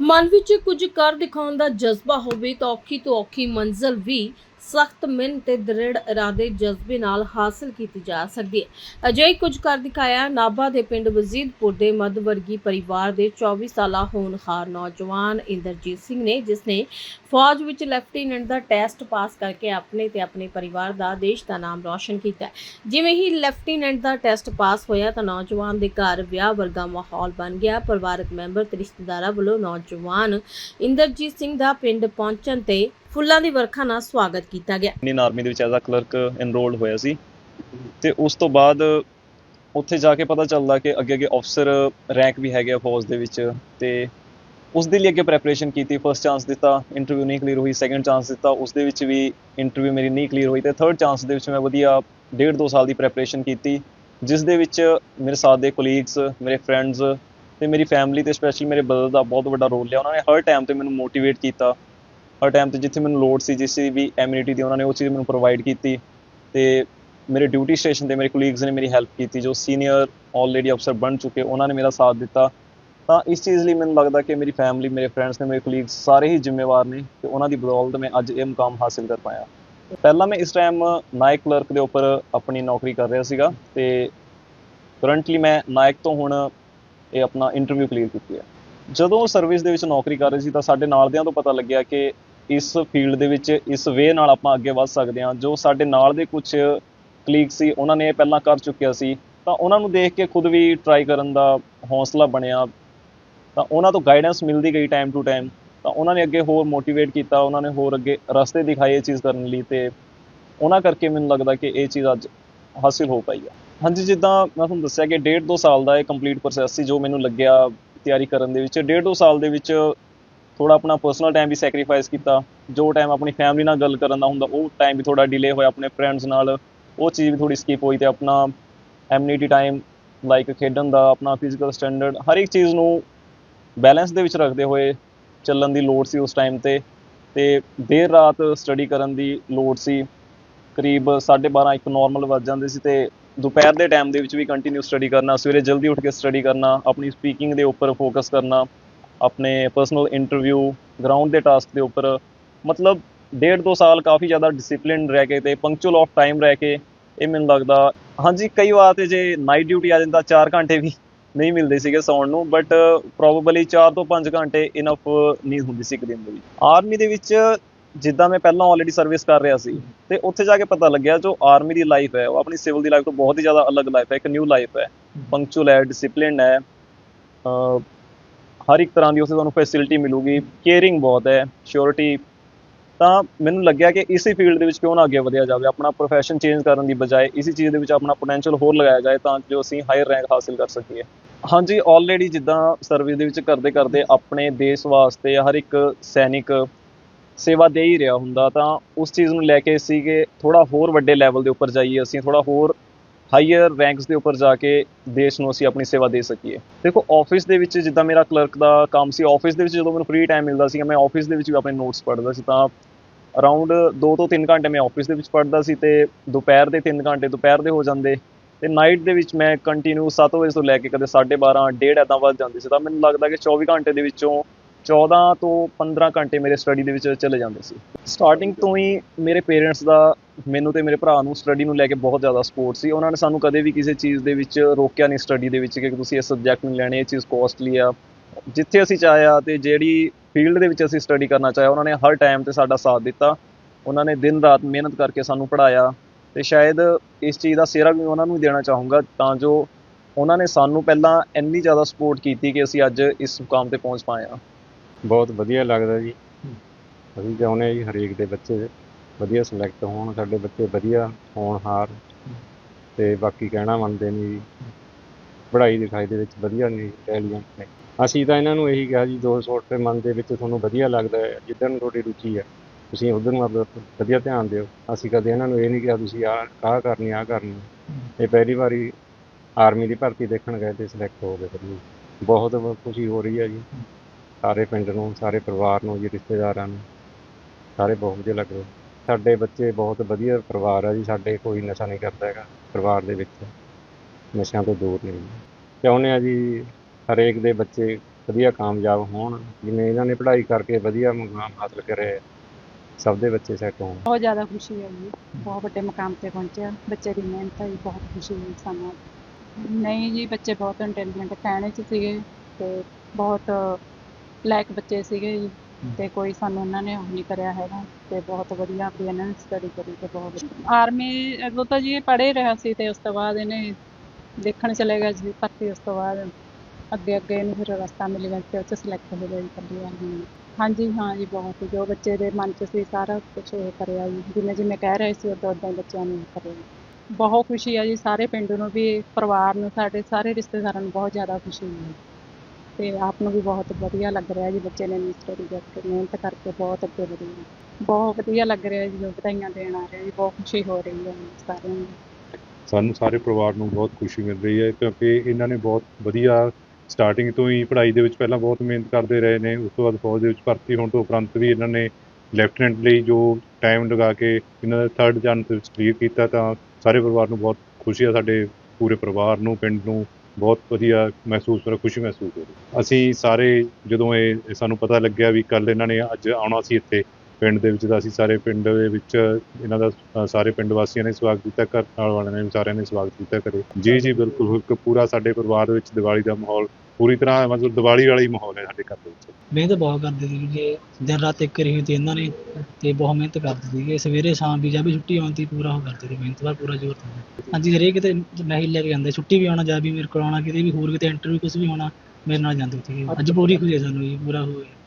ਮਨ ਵਿੱਚ ਕੁਝ ਕਰ ਦਿਖਾਉਣ ਦਾ ਜਜ਼ਬਾ ਹੋਵੇ ਤਾਂ ਔਖੀ ਤੋਂ ਔਖੀ ਮੰਜ਼ਲ ਵੀ ਸਖਤ ਮਿਹਨਤ ਤੇ ਦ੍ਰਿੜ ਇਰਾਦੇ, ਜਜ਼ਬੇ ਨਾਲ ਹਾਸਲ ਕੀਤੀ ਜਾ ਸਕਦੀ ਹੈ। ਅਜਿਹੀ ਕੁਝ ਕਰ ਦਿਖਾਇਆ, ਨਾਭਾ ਦੇ ਪਿੰਡ ਵਜ਼ੀਦਪੁਰ ਦੇ ਮੱਧ ਵਰਗੀ ਪਰਿਵਾਰ ਦੇ 24 ਸਾਲਾ ਹੋਣਹਾਰ ਨੌਜਵਾਨ ਇੰਦਰਜੀਤ ਸਿੰਘ ਨੇ, ਜਿਸ ਨੇ ਫੌਜ ਵਿੱਚ ਲੈਫਟੀਨੈਂਟ ਦਾ ਟੈਸਟ ਪਾਸ ਕਰਕੇ ਆਪਣੇ ਤੇ ਆਪਣੇ ਪਰਿਵਾਰ ਦਾ ਦੇਸ਼ ਦਾ ਨਾਮ ਰੌਸ਼ਨ ਕੀਤਾ ਜਿਵੇਂ ਹੀ ਲੈਫਟੀਨੈਂਟ ਦਾ ਟੈਸਟ ਪਾਸ ਹੋਇਆ ਤਾਂ ਨੌਜਵਾਨ ਦੇ ਘਰ ਵਿਆਹ ਵਰਗਾ ਮਾਹੌਲ ਬਣ ਗਿਆ। ਪਰਿਵਾਰਕ ਮੈਂਬਰ ਤੇ ਰਿਸ਼ਤੇਦਾਰਾਂ ਵੱਲੋਂ ਨੌਜਵਾਨ ਇੰਦਰਜੀਤ ਸਿੰਘ ਦਾ ਪਿੰਡ ਪਹੁੰਚਣ ਤੇ ਫੁੱਲਾਂ ਦੀ ਵਰਖਾ ਨਾਲ ਸਵਾਗਤ ਕੀਤਾ ਗਿਆ। ਇੰਡੀਅਨ ਆਰਮੀ ਦੇ ਵਿੱਚ ਐਜ਼ ਅ ਕਲਰਕ ਐਨਰੋਲਡ ਹੋਇਆ ਸੀ ਤੇ ਉਸ ਤੋਂ ਬਾਅਦ ਉੱਥੇ ਜਾ ਕੇ ਪਤਾ ਚੱਲਦਾ ਕਿ ਅੱਗੇ ਅੱਗੇ ਅਫਸਰ ਰੈਂਕ ਵੀ ਹੈਗੇ ਆ ਫੌਜ ਦੇ ਵਿੱਚ ਤੇ ਉਸ ਦੇ ਲਈ ਅੱਗੇ ਪ੍ਰੈਪਰੇਸ਼ਨ ਕੀਤੀ ਫਰਸਟ ਚਾਂਸ ਦਿੱਤਾ ਇੰਟਰਵਿਊ ਨਹੀਂ ਕਲੀਅਰ ਹੋਈ ਸੈਕੰਡ ਚਾਂਸ ਦਿੱਤਾ, ਉਸ ਦੇ ਵਿੱਚ ਵੀ ਇੰਟਰਵਿਊ ਮੇਰੀ ਨਹੀਂ ਕਲੀਅਰ ਹੋਈ ਤੇ ਥਰਡ ਚਾਂਸ ਦੇ ਵਿੱਚ ਮੈਂ ਵਧੀਆ ਡੇਢ ਦੋ ਸਾਲ ਦੀ ਪ੍ਰੈਪਰੇਸ਼ਨ ਕੀਤੀ, ਜਿਸ ਦੇ ਵਿੱਚ ਮੇਰੇ ਸਾਥ ਦੇ ਕੋਲੀਗਸ ਮੇਰੇ ਫਰੈਂਡਸ ਤੇ ਮੇਰੀ ਫੈਮਿਲੀ ਤੇ ਸਪੈਸ਼ਲੀ ਮੇਰੇ ਬ੍ਰਦਰ ਦਾ ਬਹੁਤ ਵੱਡਾ ਰੋਲ ਲਿਆ। ਉਹਨਾਂ ਨੇ ਹਰ ਟਾਈਮ ਤੇ ਮੈਨੂੰ ਮੋਟੀਵੇਟ ਕੀਤਾ। ਹਰ ਟਾਈਮ ਤੇ ਜਿੱਥੇ ਮੈਨੂੰ ਲੋੜ ਸੀ, ਜਿਸ ਵੀ ਐਮਿਨਿਟੀ ਦੀ ਉਹਨਾਂ ਨੇ ਉਹ ਚੀਜ਼ ਮੈਨੂੰ ਪ੍ਰੋਵਾਈਡ ਕੀਤੀ ਤੇ ਮੇਰੇ ਡਿਊਟੀ ਸਟੇਸ਼ਨ ਤੇ ਮੇਰੇ ਕੋਲੀਗਸ ਨੇ ਮੇਰੀ ਹੈਲਪ ਕੀਤੀ, ਜੋ ਸੀਨੀਅਰ ਆਲਰੇਡੀ ਅਫਸਰ ਬਣ ਚੁੱਕੇ, ਉਹਨਾਂ ਨੇ ਮੇਰਾ ਸਾਥ ਦਿੱਤਾ। ਤਾਂ ਇਸ ਚੀਜ਼ ਲਈ ਮੈਨੂੰ ਲੱਗਦਾ ਕਿ ਮੇਰੀ ਫੈਮਿਲੀ ਮੇਰੇ ਫਰੈਂਡਸ ਨੇ, ਮੇਰੇ ਕੋਲੀਗਸ ਸਾਰੇ ਹੀ ਜ਼ਿੰਮੇਵਾਰ ਨੇ ਤੇ ਉਹਨਾਂ ਦੀ ਬਦੌਲਤ ਮੈਂ ਅੱਜ ਇਹ ਮੁਕਾਮ ਹਾਸਿਲ ਕਰ ਪਾਇਆ। ਪਹਿਲਾਂ ਮੈਂ ਇਸ ਟਾਈਮ ਨਾਇਕ ਕਲਰਕ ਦੇ ਉੱਪਰ ਆਪਣੀ ਨੌਕਰੀ ਕਰ ਰਿਹਾ ਸੀਗਾ ਤੇ ਕਰੰਟਲੀ ਮੈਂ ਨਾਇਕ ਤੋਂ ਹੁਣ ਇਹ ਆਪਣਾ ਇੰਟਰਵਿਊ ਕਲੀਅਰ ਕੀਤੀ ਹੈ। ਜਦੋਂ ਸਰਵਿਸ ਦੇ ਵਿੱਚ ਨੌਕਰੀ ਕਰ ਰਹੀ ਸੀ ਤਾਂ ਸਾਡੇ ਨਾਲ ਦਿਆਂ ਤੋਂ ਪਤਾ ਲੱਗਿਆ ਕਿ ਇਸ ਫੀਲਡ ਦੇ ਵਿੱਚ ਇਸ ਵੇ ਨਾਲ ਆਪਾਂ ਅੱਗੇ ਵੱਧ ਸਕਦੇ ਹਾਂ। ਜੋ ਸਾਡੇ ਨਾਲ ਦੇ ਕੁਝ ਕਲੀਗ ਸੀ, ਉਹਨਾਂ ਨੇ ਇਹ ਪਹਿਲਾਂ ਕਰ ਚੁੱਕਿਆ ਸੀ। ਤਾਂ ਉਹਨਾਂ ਨੂੰ ਦੇਖ ਕੇ ਖੁਦ ਵੀ ਟਰਾਈ ਕਰਨ ਦਾ ਹੌਸਲਾ ਬਣਿਆ। ਤਾਂ ਉਹਨਾਂ ਤੋਂ ਗਾਈਡੈਂਸ ਮਿਲਦੀ ਗਈ ਟਾਈਮ ਟੂ ਟਾਈਮ ਤਾਂ ਉਹਨਾਂ ਨੇ ਅੱਗੇ ਹੋਰ ਮੋਟੀਵੇਟ ਕੀਤਾ, ਉਹਨਾਂ ਨੇ ਹੋਰ ਅੱਗੇ ਰਸਤੇ ਦਿਖਾਏ ਇਹ ਚੀਜ਼ ਕਰਨ ਲਈ ਤੇ ਉਹਨਾਂ ਕਰਕੇ ਮੈਨੂੰ ਲੱਗਦਾ ਕਿ ਇਹ ਚੀਜ਼ ਅੱਜ ਹਾਸਿਲ ਹੋ ਪਾਈ ਹੈ। ਹਾਂਜੀ, ਜਿੱਦਾਂ ਮੈਂ ਤੁਹਾਨੂੰ ਦੱਸਿਆ ਕਿ ਡੇਢ ਦੋ ਸਾਲ ਦਾ ਇਹ ਕੰਪਲੀਟ ਪ੍ਰੋਸੈਸ ਸੀ ਜੋ ਮੈਨੂੰ ਲੱਗਿਆ ਤਿਆਰੀ ਕਰਨ ਦੇ ਵਿੱਚ। ਡੇਢ ਦੋ ਸਾਲ ਦੇ ਵਿੱਚ ਥੋੜਾ ਆਪਣਾ ਪਰਸਨਲ ਟਾਈਮ ਵੀ ਸੈਕਰੀਫਾਈਸ ਕੀਤਾ, ਜੋ ਟਾਈਮ ਆਪਣੀ ਫੈਮਿਲੀ ਨਾਲ ਗੱਲ ਕਰਨ ਦਾ ਹੁੰਦਾ, ਉਹ ਟਾਈਮ ਵੀ ਥੋੜਾ ਡਿਲੇ ਹੋਇਆ ਆਪਣੇ ਫਰੈਂਡਸ ਨਾਲ, ਉਹ ਚੀਜ਼ ਵੀ ਥੋੜੀ ਸਕਿਪ ਹੋਈ ਤੇ ਆਪਣਾ ਐਮਿਨਿਟੀ ਟਾਈਮ ਲਾਈਕ ਖੇਡਣ ਦਾ, ਆਪਣਾ ਫਿਜ਼ੀਕਲ ਸਟੈਂਡਰਡ ਹਰ ਇੱਕ ਚੀਜ਼ ਨੂੰ ਬੈਲੈਂਸ ਦੇ ਵਿੱਚ ਰੱਖਦੇ ਹੋਏ ਚੱਲਣ ਦੀ ਲੋੜ ਸੀ ਉਸ ਟਾਈਮ ਤੇ ਤੇ ਦੇਰ ਰਾਤ ਸਟੱਡੀ ਕਰਨ ਦੀ ਲੋੜ ਸੀ, ਕਰੀਬ 12:30 ਇੱਕ ਨਾਰਮਲ ਵੱਜ ਜਾਂਦੇ ਸੀ ਤੇ ਦੁਪਹਿਰ ਦੇ ਟਾਈਮ ਦੇ ਵਿੱਚ ਵੀ ਕੰਟੀਨਿਊ ਸਟੱਡੀ ਕਰਨਾ, ਸਵੇਰੇ ਜਲਦੀ ਉੱਠ ਕੇ ਸਟੱਡੀ ਕਰਨਾ, ਆਪਣੀ ਸਪੀਕਿੰਗ ਦੇ ਉੱਪਰ ਫੋਕਸ ਕਰਨਾ ਆਪਣੇ ਪਰਸਨਲ ਇੰਟਰਵਿਊ ਗਰਾਊਂਡ ਦੇ ਟਾਸਕ ਦੇ ਉੱਪਰ ਮਤਲਬ ਡੇਢ ਦੋ ਸਾਲ ਕਾਫੀ ਜ਼ਿਆਦਾ ਡਿਸਪਲਿਨ ਰਹਿ ਕੇ ਤੇ ਪੰਕਚੁਅਲ ਆਫ ਟਾਈਮ ਰਹਿ ਕੇ ਇਹ ਮੈਨੂੰ ਲੱਗਦਾ ਹਾਂਜੀ ਕਈ ਵਾਰ ਤੇ ਜੇ ਨਾਈਟ ਡਿਊਟੀ ਆ ਜਾਂਦਾ 4 ਘੰਟੇ ਵੀ ਨਹੀਂ ਮਿਲਦੇ ਸੀਗੇ ਸੌਣ ਨੂੰ ਬਟ ਪ੍ਰੋਬੇਬਲੀ 4 ਤੋਂ 5 ਘੰਟੇ ਇਨਫ ਨੀਂਦ ਹੁੰਦੀ ਸੀ ਇੱਕ ਦਿਨ ਦੇ। ਵਿੱਚ ਆਰਮੀ ਦੇ ਵਿੱਚ ਜਿੱਦਾਂ ਮੈਂ ਪਹਿਲਾਂ ਆਲਰੇਡੀ ਸਰਵਿਸ ਕਰ ਰਿਹਾ ਸੀ ਤੇ ਉੱਥੇ ਜਾ ਕੇ ਪਤਾ ਲੱਗਿਆ ਜੋ ਆਰਮੀ ਦੀ ਲਾਈਫ ਹੈ ਉਹ ਆਪਣੀ ਸਿਵਲ ਦੀ ਲਾਈਫ ਤੋਂ ਬਹੁਤ ਹੀ ਜ਼ਿਆਦਾ ਅਲੱਗ ਲਾਈਫ ਹੈ ਇੱਕ ਨਿਊ ਲਾਈਫ ਹੈ। ਪੰਕਚੁਅਲ ਹੈ ਡਿਸਪਲਿਨ ਹੈ ਹਰ ਇੱਕ ਤਰ੍ਹਾਂ ਦੀ ਉੱਥੇ ਤੁਹਾਨੂੰ ਫੈਸਿਲਿਟੀ ਮਿਲੂਗੀ ਕੇਅਰਿੰਗ ਬਹੁਤ ਹੈ ਸ਼ੋਰਿਟੀ ਤਾਂ ਮੈਨੂੰ ਲੱਗਿਆ ਕਿ ਇਸੇ ਫੀਲਡ ਦੇ ਵਿੱਚ ਕਿਉਂ ਨਾ ਅੱਗੇ ਵਧਿਆ ਜਾਵੇ, ਆਪਣਾ ਪ੍ਰੋਫੈਸ਼ਨ ਚੇਂਜ ਕਰਨ ਦੀ ਬਜਾਏ, ਇਸੇ ਚੀਜ਼ ਦੇ ਵਿੱਚ ਆਪਣਾ ਪੋਟੈਂਸ਼ੀਅਲ ਹੋਰ ਲਗਾਇਆ ਜਾਏ ਤਾਂ ਜੋ ਅਸੀਂ ਹਾਇਰ ਰੈਂਕ ਹਾਸਿਲ ਕਰ ਸਕੀਏ। ਹਾਂਜੀ ਆਲਰੇਡੀ ਜਿੱਦਾਂ ਸਰਵਿਸ ਦੇ ਵਿੱਚ ਕਰਦੇ ਕਰਦੇ ਆਪਣੇ ਦੇਸ਼ ਵਾਸਤੇ ਹਰ ਇੱਕ ਸੈਨਿਕ ਸੇਵਾ ਦੇ ਹੀ ਰਿਹਾ ਹੁੰਦਾ, ਤਾਂ ਉਸ ਚੀਜ਼ ਨੂੰ ਲੈ ਕੇ ਸੀ ਕਿ ਥੋੜਾ ਹੋਰ ਵੱਡੇ ਲੈਵਲ ਦੇ ਉੱਪਰ ਜਾਈਏ, ਅਸੀਂ ਥੋੜਾ ਹੋਰ ਹਾਈਅਰ ਰੈਂਕਸ ਦੇ ਉੱਪਰ ਜਾ ਕੇ ਦੇਸ਼ ਨੂੰ ਅਸੀਂ ਆਪਣੀ ਸੇਵਾ ਦੇ ਸਕੀਏ। ਦੇਖੋ ਆਫਿਸ ਦੇ ਵਿੱਚ ਜਿੱਦਾਂ ਮੇਰਾ ਕਲਰਕ ਦਾ ਕੰਮ ਸੀ ਆਫਿਸ ਦੇ ਵਿੱਚ ਜਦੋਂ ਮੈਨੂੰ ਫ੍ਰੀ ਟਾਈਮ ਮਿਲਦਾ ਸੀ ਮੈਂ ਆਫਿਸ ਦੇ ਵਿੱਚ ਵੀ ਆਪਣੇ ਨੋਟਸ ਪੜ੍ਹਦਾ ਸੀ। ਤਾਂ ਅਰਾਊਂਡ 2 ਤੋਂ 3 ਘੰਟੇ ਮੈਂ ਆਫਿਸ ਦੇ ਵਿੱਚ ਪੜ੍ਹਦਾ ਸੀ ਤੇ ਦੁਪਹਿਰ ਦੇ 3 ਘੰਟੇ ਦੁਪਹਿਰ ਦੇ ਹੋ ਜਾਂਦੇ ਤੇ ਨਾਈਟ ਦੇ ਵਿੱਚ ਮੈਂ ਕੰਟੀਨਿਊ 7 ਵਜੇ ਤੋਂ ਲੈ ਕੇ ਕਦੇ 12:30 ਡੇਢ ਐਦਾਂ ਵੱਜ ਜਾਂਦੀ ਸੀ। ਤਾਂ ਮੈਨੂੰ ਲੱਗਦਾ ਕਿ 24 ਘੰਟੇ ਦੇ ਵਿੱਚੋਂ 14 ਤੋਂ 15 ਘੰਟੇ ਮੇਰੇ ਸਟੱਡੀ ਦੇ ਵਿੱਚ ਚਲੇ ਜਾਂਦੇ ਸੀ। ਸਟਾਰਟਿੰਗ ਤੋਂ ਹੀ ਮੇਰੇ ਪੇਰੈਂਟਸ ਦਾ, ਮੈਨੂੰ ਤੇ ਮੇਰੇ ਭਰਾ ਨੂੰ ਸਟੱਡੀ ਨੂੰ ਲੈ ਕੇ ਬਹੁਤ ਜ਼ਿਆਦਾ ਸਪੋਰਟ ਸੀ। ਉਹਨਾਂ ਨੇ ਸਾਨੂੰ ਕਦੇ ਵੀ ਕਿਸੇ ਚੀਜ਼ ਦੇ ਵਿੱਚ ਰੋਕਿਆ ਨਹੀਂ ਸਟੱਡੀ ਦੇ ਵਿੱਚ ਕਿ ਤੁਸੀਂ ਇਸ ਸਬਜੈਕਟ ਨੂੰ ਲੈਣੇ, ਇਹ ਚੀਜ਼ ਕੋਸਟਲੀ ਆ। ਜਿੱਥੇ ਅਸੀਂ ਚਾਹਿਆ ਤੇ ਜਿਹੜੀ ਫੀਲਡ ਦੇ ਵਿੱਚ ਅਸੀਂ ਸਟੱਡੀ ਕਰਨਾ ਚਾਹਿਆ, ਉਹਨਾਂ ਨੇ ਹਰ ਟਾਈਮ ਤੇ ਸਾਡਾ ਸਾਥ ਦਿੱਤਾ। ਉਹਨਾਂ ਨੇ ਦਿਨ ਰਾਤ ਮਿਹਨਤ ਕਰਕੇ ਸਾਨੂੰ ਪੜ੍ਹਾਇਆ ਤੇ ਸ਼ਾਇਦ ਇਸ ਚੀਜ਼ ਦਾ ਸਿਹਰਾ ਵੀ ਉਹਨਾਂ ਨੂੰ ਹੀ ਦੇਣਾ ਚਾਹੂੰਗਾ ਤਾਂ ਜੋ ਉਹਨਾਂ ਨੇ ਸਾਨੂੰ ਪਹਿਲਾਂ ਇੰਨੀ ਜ਼ਿਆਦਾ ਸਪੋਰਟ ਕੀਤੀ ਕਿ ਅਸੀਂ ਅੱਜ ਇਸ ਮੁਕਾਮ ਤੇ ਪਹੁੰਚ ਪਾਏ ਹਾਂ। ਬਹੁਤ ਵਧੀਆ ਲੱਗਦਾ ਜੀ। ਅਸੀਂ ਚਾਹੁੰਦੇ ਹਾਂ ਜੀ ਹਰੇਕ ਦੇ ਬੱਚੇ ਵਧੀਆ ਸਿਲੈਕਟ ਹੋਣ, ਸਾਡੇ ਬੱਚੇ ਵਧੀਆ ਹੋਣਹਾਰ ਤੇ ਬਾਕੀ ਕਹਿਣਾ ਮੰਨਦੇ ਨੇ ਜੀ। ਪੜ੍ਹਾਈ ਲਿਖਾਈ ਦੇ ਵਿੱਚ ਵਧੀਆ ਨੇ ਇੰਟੈਲੀਜੈਂਟ ਨੇ। ਅਸੀਂ ਤਾਂ ਇਹਨਾਂ ਨੂੰ ਇਹੀ ਕਿਹਾ ਜੀ ਦੋ ਰੁਪਏ ਮਨ ਦੇ ਵਿੱਚ ਤੁਹਾਨੂੰ ਵਧੀਆ ਲੱਗਦਾ ਹੈ ਜਿੱਧਰ ਨੂੰ ਤੁਹਾਡੀ ਰੁਚੀ ਹੈ, ਤੁਸੀਂ ਉਧਰ ਨੂੰ ਆਪਦਾ ਵਧੀਆ ਧਿਆਨ ਦਿਓ। ਅਸੀਂ ਕਦੇ ਇਹਨਾਂ ਨੂੰ ਇਹ ਨਹੀਂ ਕਿਹਾ, ਤੁਸੀਂ ਆਹ ਆਹ ਕਰਨੀ ਆਹ ਕਰਨੀ। ਇਹ ਪਹਿਲੀ ਵਾਰੀ ਆਰਮੀ ਦੀ ਭਰਤੀ ਦੇਖਣ ਗਏ ਤੇ ਸਿਲੈਕਟ ਹੋ ਗਏ। ਵਧੀਆ ਬਹੁਤ ਖੁਸ਼ੀ ਹੋ ਰਹੀ ਹੈ ਜੀ। ਸਾਰੇ ਪਿੰਡ ਨੂੰ, ਸਾਰੇ ਪਰਿਵਾਰ ਨੂੰ, ਜੀ ਰਿਸ਼ਤੇਦਾਰਾਂ ਨੂੰ, ਸਾਰੇ ਬਹੁਤ ਵਧੀਆ ਲੱਗ ਰਿਹਾ। ਸਾਡੇ ਬੱਚੇ ਬਹੁਤ ਵਧੀਆ ਪਰਿਵਾਰ ਆ ਜੀ, ਸਾਡੇ ਕੋਈ ਨਸ਼ਾ ਨਹੀਂ ਕਰਦਾ ਹੈਗਾ ਪਰਿਵਾਰ ਦੇ ਵਿੱਚ। ਨਸ਼ਿਆਂ ਤੋਂ ਦੂਰ ਨੇ ਚਾਹੁੰਦੇ ਆ ਜੀ ਹਰੇਕ ਦੇ ਬੱਚੇ ਵਧੀਆ ਕਾਮਯਾਬ ਹੋਣ, ਜਿਵੇਂ ਇਹਨਾਂ ਨੇ ਪੜ੍ਹਾਈ ਕਰਕੇ ਵਧੀਆ ਮੁਕਾਮ ਹਾਸਲ ਕਰੇ ਸਭ ਦੇ ਬੱਚੇ ਸੈੱਟ ਹੋਣ। ਬਹੁਤ ਜ਼ਿਆਦਾ ਖੁਸ਼ੀ ਹੈ ਜੀ, ਬਹੁਤ ਵੱਡੇ ਮੁਕਾਮ ਤੇ ਪਹੁੰਚਿਆ ਬੱਚੇ ਦੀ ਮਿਹਨਤ ਹੈ ਬਹੁਤ ਖੁਸ਼ੀ ਹੋਈ ਸਾਨੂੰ। ਨਹੀਂ ਜੀ, ਬੱਚੇ ਬਹੁਤ ਇੰਟੈਲੀਜੈਂਟ ਕਹਿਣੇ ਚ ਸੀਗੇ ਤੇ ਬਹੁਤ ਲਾਇਕ ਬੱਚੇ ਸੀਗੇ ਜੀ ਤੇ ਕੋਈ ਸਾਨੂੰ ਉਹਨਾਂ ਨੇ ਉਹ ਨਹੀਂ ਕਰਿਆ ਹੈਗਾ ਤੇ ਬਹੁਤ ਵਧੀਆ ਆਪਣੀ ਇਹਨਾਂ ਨੇ ਸਟੱਡੀ ਕਰੀ ਤੇ ਬਹੁਤ ਆਰਮੀ ਅੱਗੋਂ ਤਾਂ ਜੀ ਇਹ ਪੜ੍ਹੇ ਰਿਹਾ ਸੀ ਤੇ ਉਸ ਤੋਂ ਬਾਅਦ ਇਹਨੇ ਦੇਖਣ ਚਲੇ ਗਿਆ ਜੀ ਭਰਤੀ ਉਸ ਤੋਂ ਬਾਅਦ ਅੱਗੇ ਅੱਗੇ ਇਹਨੂੰ ਫਿਰ ਰਸਤਾ ਮਿਲ ਗਿਆ ਤੇ 'ਚ ਸਿਲੈਕਟ ਹੋ ਗਿਆ ਜੀ ਕੱਲੀ ਆਰਮੀ ਹਾਂਜੀ ਹਾਂ ਜੀ ਬਹੁਤ ਜੋ ਬੱਚੇ ਦੇ ਮਨ 'ਚ ਸੀ ਸਾਰਾ ਕੁਝ ਉਹ ਕਰਿਆ ਜੀ। ਜਿਵੇਂ ਜਿਵੇਂ ਕਹਿ ਰਹੇ ਸੀ ਉਦਾਂ ਉਦਾਂ ਬੱਚਿਆਂ ਨੇ ਕਰਿਆ। ਬਹੁਤ ਖੁਸ਼ੀ ਆ ਜੀ ਸਾਰੇ ਪਿੰਡ ਨੂੰ ਵੀ ਪਰਿਵਾਰ ਨੂੰ ਸਾਡੇ ਸਾਰੇ ਰਿਸ਼ਤੇਦਾਰਾਂ ਨੂੰ ਬਹੁਤ ਜ਼ਿਆਦਾ ਖੁਸ਼ੀ ਹੈ ਤੇ ਆਪ ਨੂੰ ਵੀ ਬਹੁਤ ਵਧੀਆ ਲੱਗ ਰਿਹਾ ਜੀ ਬੱਚੇ ਨੇ ਸਟੱਡੀ ਕਰਕੇ ਮਿਹਨਤ ਕਰਕੇ ਬਹੁਤ ਅੱਗੇ ਵਧੇ ਬਹੁਤ ਵਧੀਆ ਲੱਗ ਰਿਹਾ ਜੀ ਵਧਾਈਆਂ ਦੇਣ ਆ ਰਿਹਾ ਜੀ, ਬਹੁਤ ਖੁਸ਼ੀ ਹੋ ਰਹੀ ਹੈ ਸਾਰਿਆਂ ਨੂੰ। ਸਾਨੂੰ ਸਾਰੇ ਪਰਿਵਾਰ ਨੂੰ ਬਹੁਤ ਖੁਸ਼ੀ ਮਿਲ ਰਹੀ ਹੈ, ਕਿਉਂਕਿ ਇਹਨਾਂ ਨੇ ਬਹੁਤ ਵਧੀਆ ਸਟਾਰਟਿੰਗ ਤੋਂ ਹੀ ਪੜ੍ਹਾਈ ਦੇ ਵਿੱਚ ਪਹਿਲਾਂ ਬਹੁਤ ਮਿਹਨਤ ਕਰਦੇ ਰਹੇ ਨੇ, ਉਸ ਤੋਂ ਬਾਅਦ ਫੌਜ ਦੇ ਵਿੱਚ ਭਰਤੀ ਹੋਣ ਤੋਂ ਉਪਰੰਤ ਵੀ ਇਹਨਾਂ ਨੇ ਲੈਫਟੀਨੈਂਟ ਲਈ ਜੋ ਟਾਈਮ ਲਗਾ ਕੇ ਇਹਨਾਂ ਦਾ ਥਰਡ ਜਨ ਕਲੀਅਰ ਕੀਤਾ ਤਾਂ ਸਾਰੇ ਪਰਿਵਾਰ ਨੂੰ ਬਹੁਤ ਖੁਸ਼ੀ ਆ, ਸਾਡੇ ਪੂਰੇ ਪਰਿਵਾਰ ਨੂੰ, ਪਿੰਡ ਨੂੰ ਬਹੁਤ ਵਧੀਆ ਮਹਿਸੂਸ ਹੋ ਰਿਹਾ ਖੁਸ਼ੀ ਮਹਿਸੂਸ ਹੋ ਰਹੀ ਅਸੀਂ ਸਾਰੇ ਜਦੋਂ ਇਹ ਸਾਨੂੰ ਪਤਾ ਲੱਗਿਆ ਵੀ ਕੱਲ ਇਹਨਾਂ ਨੇ ਅੱਜ ਆਉਣਾ ਸੀ ਇੱਥੇ, ਪਿੰਡ ਦੇ ਵਿੱਚ ਤਾਂ ਅਸੀਂ ਸਾਰੇ ਪਿੰਡ ਦੇ ਵਿੱਚ ਇਹਨਾਂ ਦਾ ਸਾਰੇ ਪਿੰਡ ਵਾਸੀਆਂ ਨੇ ਸਵਾਗਤ ਕੀਤਾ, ਘਰ ਨਾਲ ਵਾਲਿਆਂ ਨੇ ਵੀ ਸਾਰਿਆਂ ਨੇ ਸਵਾਗਤ ਕੀਤਾ ਕਰੇ ਜੀ ਜੀ ਬਿਲਕੁਲ, ਇੱਕ ਪੂਰਾ ਸਾਡੇ ਪਰਿਵਾਰ ਵਿੱਚ ਦੀਵਾਲੀ ਦਾ ਮਾਹੌਲ ਪੂਰੀ ਤਰ੍ਹਾਂ ਮਤਲਬ ਦੀਵਾਲੀ ਵਾਲਾ ਹੀ ਮਾਹੌਲ ਹੈ ਸਾਡੇ ਘਰ ਦੇ ਵਿੱਚ। ਮਿਹਨਤ ਬਹੁਤ ਕਰਦੇ ਸੀ ਜੇ। ਦਿਨ ਰਾਤ ਇੱਕ ਕਰੀ ਤੇ ਇਹਨਾਂ ਨੇ ਤੇ ਬਹੁਤ ਮਿਹਨਤ ਕਰਦੇ ਸੀਗੇ। ਸਵੇਰੇ ਸ਼ਾਮ ਵੀ ਜਦ ਵੀ ਛੁੱਟੀ ਆਉਂਦੀ ਪੂਰਾ ਉਹ ਕਰਦੇ ਸੀ ਮਿਹਨਤ ਦਾ ਪੂਰਾ ਜ਼ੋਰ ਦਿੰਦੇ ਹਾਂਜੀ, ਹਰੇਕ ਕਿਤੇ ਮੈਂ ਹੀ ਲੈ ਕੇ ਜਾਂਦੇ, ਛੁੱਟੀ ਵੀ ਆਉਣਾ ਜਾਂ ਵੀ ਮੇਰੇ ਕੋਲ ਆਉਣਾ, ਕਿਤੇ ਵੀ ਹੋਰ ਕਿਤੇ ਇੰਟਰਵਿਊ ਕੁਝ ਵੀ ਹੋਣਾ, ਮੇਰੇ ਨਾਲ ਜਾਂਦੇ ਸੀਗੇ। ਅੱਜ ਪੂਰੀ ਖੁਸ਼ੀ ਹੈ ਸਾਨੂੰ ਜੀ, ਪੂਰਾ ਹੋਇਆ।